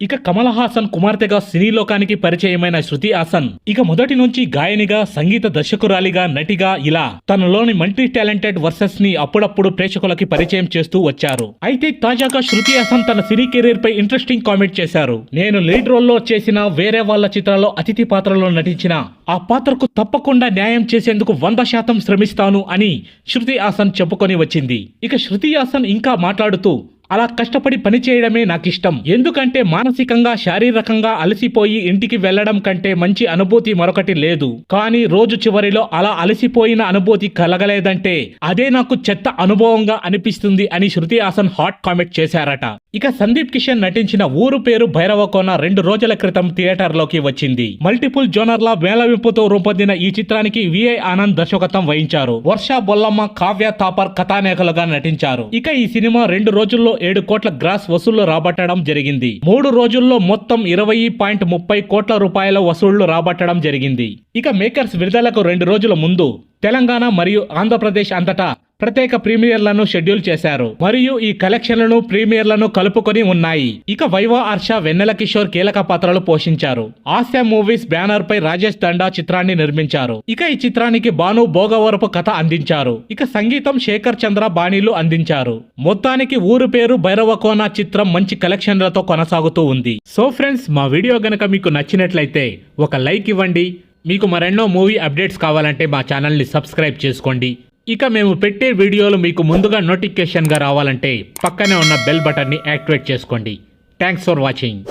ఇక కమల్ హాసన్ కుమార్తెగా సినీ లోకానికి పరిచయమైన శృతి హాసన్ ఇక మొదటి నుంచి గాయనిగా సంగీత దర్శకురాలిగా నటిగా ఇలా తనలోని మల్టీ టాలెంటెడ్ వర్సెస్ని అప్పుడప్పుడు ప్రేక్షకులకి పరిచయం చేస్తూ వచ్చారు. అయితే తాజాగా శృతి హాసన్ తన సినీ కెరీర్ పై ఇంట్రెస్టింగ్ కామెంట్ చేశారు. నేను లీడ్ రోల్లో చేసిన వేరే వాళ్ళ చిత్రాల్లో అతిథి పాత్రలో నటించిన ఆ పాత్రకు తప్పకుండా న్యాయం చేసేందుకు వంద శాతం శ్రమిస్తాను అని శృతి హాసన్ చెప్పుకొని వచ్చింది. ఇక శృతి హాసన్ ఇంకా మాట్లాడుతూ అలా కష్టపడి పని చేయడమే నాకిష్టం. ఎందుకంటే మానసికంగా శారీరకంగా అలసిపోయి ఇంటికి వెళ్ళడం కంటే మంచి అనుభూతి మరొకటి లేదు. కానీ రోజు చివరిలో అలా అలసిపోయిన అనుభూతి కలగలేదంటే అదే నాకు చెత్త అనుభవంగా అనిపిస్తుంది అని శృతి హాసన్ హాట్ కామెంట్ చేశారట. ఇక సందీప్ కిషన్ నటించిన ఊరు పేరు భైరవకోన రెండు రోజుల క్రితం థియేటర్లోకి వచ్చింది. మల్టిపుల్ జోనర్ల వేలవింపుతో రూపొందిన ఈ చిత్రానికి విఐ ఆనంద్ దర్శకత్వం వహించారు. వర్ష బొల్లమ్మ కావ్య తాపర్ కథానేఖలుగా నటించారు. ఇక ఈ సినిమా రెండు రోజుల్లో ఏడు కోట్ల గ్రాస్ వసూళ్ళు రాబట్టడం జరిగింది. మూడు రోజుల్లో మొత్తం ఇరవై పాయింట్ ముప్పై కోట్ల రూపాయల వసూళ్ళు రాబట్టడం జరిగింది. ఇక మేకర్స్ విడుదలకు రెండు రోజుల ముందు తెలంగాణ మరియు ఆంధ్రప్రదేశ్ అంతటా ప్రత్యేక ప్రీమియర్లను షెడ్యూల్ చేశారు. మరియు ఈ కలెక్షన్లను ప్రీమియర్లను కలుపుకొని ఉన్నాయి. ఇక వైవా హర్ష వెన్నెల కిషోర్ కీలక పాత్రలు పోషించారు. ఆస్యా మూవీస్ బ్యానర్ పై రాజేష్ దండా చిత్రాన్ని నిర్మించారు. ఇక ఈ చిత్రానికి భాను భోగవరపు కథ అందించారు. ఇక సంగీతం శేఖర్ చంద్ర బాణీలు అందించారు. మొత్తానికి ఊరు పేరు భైరవకోన చిత్రం మంచి కలెక్షన్లతో కొనసాగుతూ ఉంది. సో ఫ్రెండ్స్ మా వీడియో గనక మీకు నచ్చినట్లయితే ఒక లైక్ ఇవ్వండి. మీకు మరెన్నో మూవీ అప్డేట్స్ కావాలంటే మా ఛానల్ని సబ్స్క్రైబ్ చేసుకోండి. ఇక మేము పెట్టే వీడియోలు మీకు ముందుగా నోటిఫికేషన్గా రావాలంటే పక్కనే ఉన్న బెల్ బటన్ని యాక్టివేట్ చేసుకోండి. Thanks for watching.